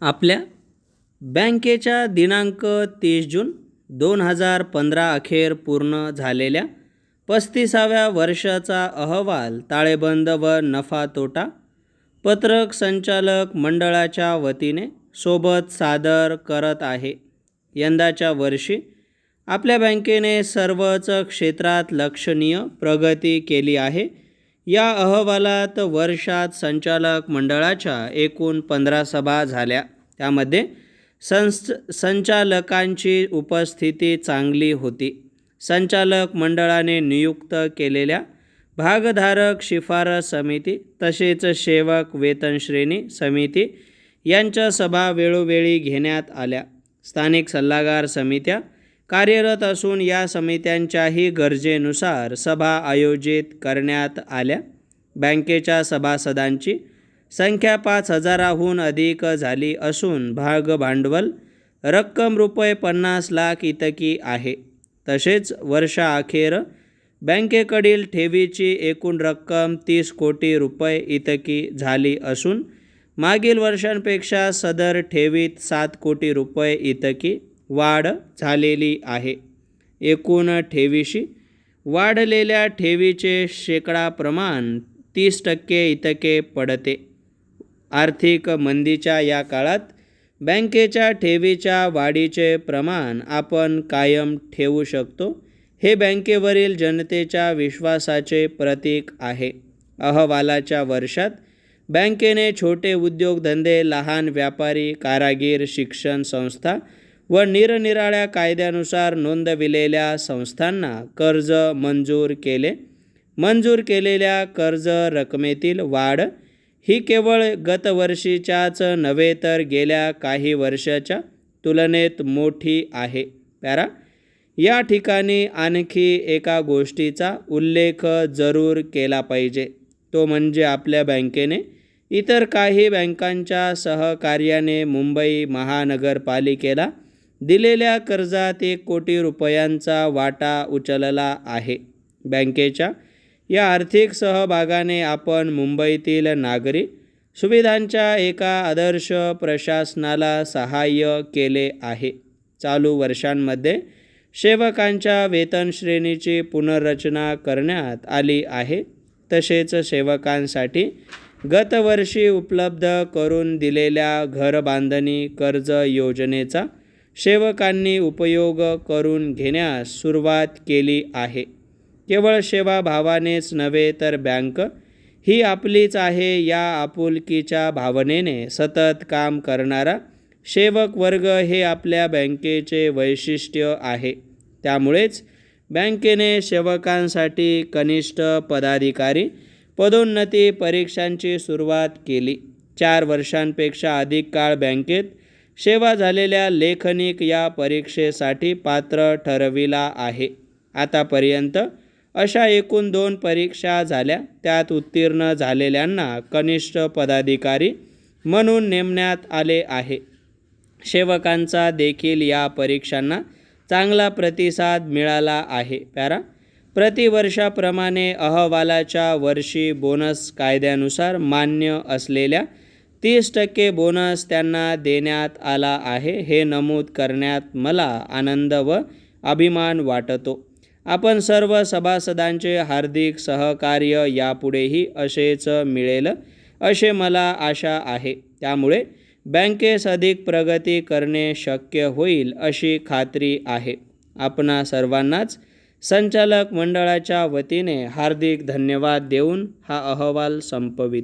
आपल्या बँकेच्या दिनांक तीस जून दोन हजार पंधरा अखेर पूर्ण झालेल्या पस्तीसाव्या वर्षाचा अहवाल ताळेबंद व नफा तोटा पत्रक संचालक मंडळाच्या वतीने सोबत सादर करत आहे. यंदाच्या वर्षी आपल्या बँकेने सर्वच क्षेत्रात लक्षणीय प्रगती केली आहे. या अहवालात वर्षात संचालक मंडळाच्या एकूण पंधरा सभा झाल्या. त्यामध्ये संस संचालकांची उपस्थिती चांगली होती. संचालक मंडळाने नियुक्त केलेल्या भागधारक शिफारस समिती तसेच सेवक वेतन श्रेणी समिती यांच्या सभा वेळोवेळी घेण्यात आल्या. स्थानिक सल्लागार समित्या कार्यरत असून या समित्यांच्याही गरजेनुसार सभा आयोजित करण्यात आल्या. बँकेच्या सभासदांची संख्या पाच हजाराहून अधिक झाली असून भाग भांडवल रक्कम रुपये पन्नास लाख इतकी आहे. तसेच वर्षाअखेर बँकेकडील ठेवीची एकूण रक्कम तीस कोटी रुपये इतकी झाली असून मागील वर्षांपेक्षा सदर ठेवीत सात कोटी रुपये इतकी वाढ झालेली आहे. एकूण ठेवीशी वाढलेल्या ठेवीचे शेकडा प्रमाण तीस टक्के इतके पडते. आर्थिक मंदीच्या या काळात बँकेच्या ठेवीच्या वाढीचे प्रमाण आपण कायम ठेवू शकतो हे बँकेवरील जनतेच्या विश्वासाचे प्रतीक आहे. अहवालाच्या वर्षात बँकेने छोटे उद्योगधंदे लहान व्यापारी कारागीर शिक्षण संस्था व निरनिराळ्या कायद्यानुसार नोंदविलेल्या संस्थांना कर्ज मंजूर केले. मंजूर केलेल्या कर्ज रकमेतील वाढ ही केवळ गतवर्षीच्याच नव्हे तर गेल्या काही वर्षाच्या तुलनेत मोठी आहे. पॅरा या ठिकाणी आणखी एका गोष्टीचा उल्लेख जरूर केला पाहिजे. तो म्हणजे आपल्या बँकेने इतर काही बँकांच्या सहकार्याने मुंबई महानगरपालिकेला दिलेल्या कर्जात एक कोटी रुपयांचा वाटा उचलला आहे. बँकेच्या या आर्थिक सहभागाने आपण मुंबईतील नागरी सुविधांच्या एका आदर्श प्रशासनाला सहाय्य केले आहे. चालू वर्षांमध्ये सेवकांच्या वेतन श्रेणीची पुनर्रचना करण्यात आली आहे. तसेच सेवकांसाठी गतवर्षी उपलब्ध करून दिलेल्या घरबांधणी कर्ज योजनेचा सेवकांनी उपयोग करून घेण्यास सुरुवात केली आहे. केवळ सेवाभावानेच नव्हे तर बँक ही आपलीच आहे या आपुलकीच्या भावनेने सतत काम करणारा सेवक वर्ग हे आपल्या बँकेचे वैशिष्ट्य आहे. त्यामुळेच बँकेने सेवकांसाठी कनिष्ठ पदाधिकारी पदोन्नती परीक्षांची सुरुवात केली. चार वर्षांपेक्षा अधिक काळ बँकेत सेवा झालेल्या लेखनिक या परीक्षेसाठी पात्र ठरविला आहे. आतापर्यंत अशा एकूण दोन परीक्षा झाल्या. त्यात उत्तीर्ण झालेल्यांना कनिष्ठ पदाधिकारी म्हणून नेमण्यात आले आहे. सेवकांचा देखील या परीक्षांना चांगला प्रतिसाद मिळाला आहे. पॅरा प्रतिवर्षाप्रमाणे अहवालाच्या वर्षी बोनस कायद्यानुसार मान्य असलेल्या तीस टक्के बोनस त्यांना देण्यात आला आहे. हे नमूद करण्यात मला आनंद व अभिमान वाटतो. आपण सर्व सभासदांचे हार्दिक सहकार्य यापुढेही असेच मिळेल असे मला आशा आहे. त्यामुळे बँकेस अधिक प्रगती करणे शक्य होईल अशी खात्री आहे. आपणा सर्वांनाच संचालक मंडळाच्या वतीने हार्दिक धन्यवाद देऊन हा अहवाल संपवित